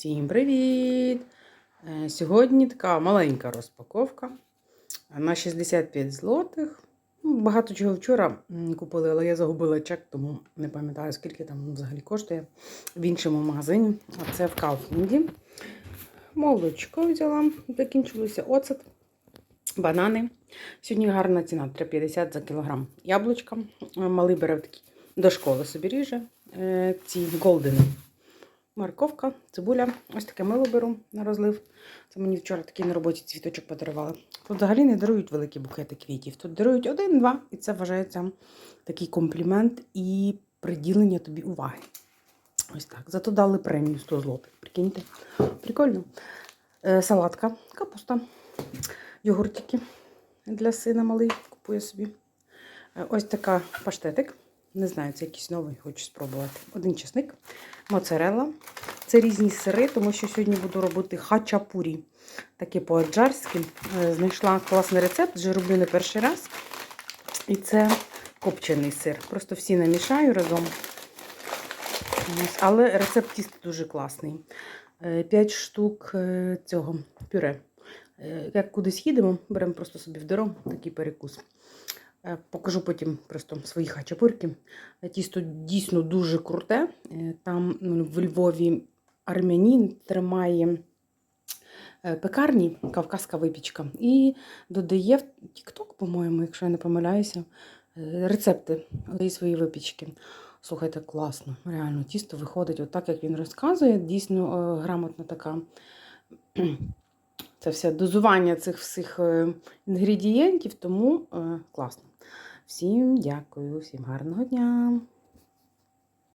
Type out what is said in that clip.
Всім привіт! Е, Сьогодні така маленька розпаковка на 65 злотих. Ну, Багато чого вчора купили, але я загубила чек, тому не пам'ятаю, скільки там взагалі коштує в іншому магазині. А це в Кауфлінді. Молочко взяла, закінчилося оцет, банани. Сьогодні гарна ціна 3,50 за кілограм. Яблучка. Е, Малий бере такі до школи собі ріже. Е, Ці голдени морковка, цибуля. Ось таке мило беру на розлив. Це мені вчора такий на роботі цвіточок подарували. Тут взагалі не дарують великі букети квітів. Тут дарують один-два, і це вважається такий комплімент і приділення тобі уваги. Ось так. Зато дали премію 100 злотих. Прикиньте. Прикольно. Е, салатка, капуста, йогуртики для сина малий купує собі. Е, ось така паштетик. Не знаю, це якийсь новий, хочу спробувати. Один чесник, моцарелла. Це різні сири, тому що сьогодні буду робити хачапурі. Таке по-аджарськи. Е, Знайшла класний рецепт, вже роблю не перший раз. І це копчений сир. Просто всі намішаю разом. Але рецепт тіста дуже класний. 5 штук е, цього пюре. Е, Як кудись їдемо, беремо просто собі в дорогу такий перекус. Е, Покажу потім просто свої хачапурки. Е, Тісто дійсно дуже круте. Е, Там ну, в Львові армянін тримає пекарні, кавказька випічка, і додає в TikTok, по-моєму, якщо я не помиляюся, рецепти своєї випічки. Слухайте, класно. Реально, тісто виходить отак, як він розказує. Дійсно грамотна така. Це все дозування цих всіх е, інгредієнтів, тому е, класно. Всім дякую, всім гарного дня!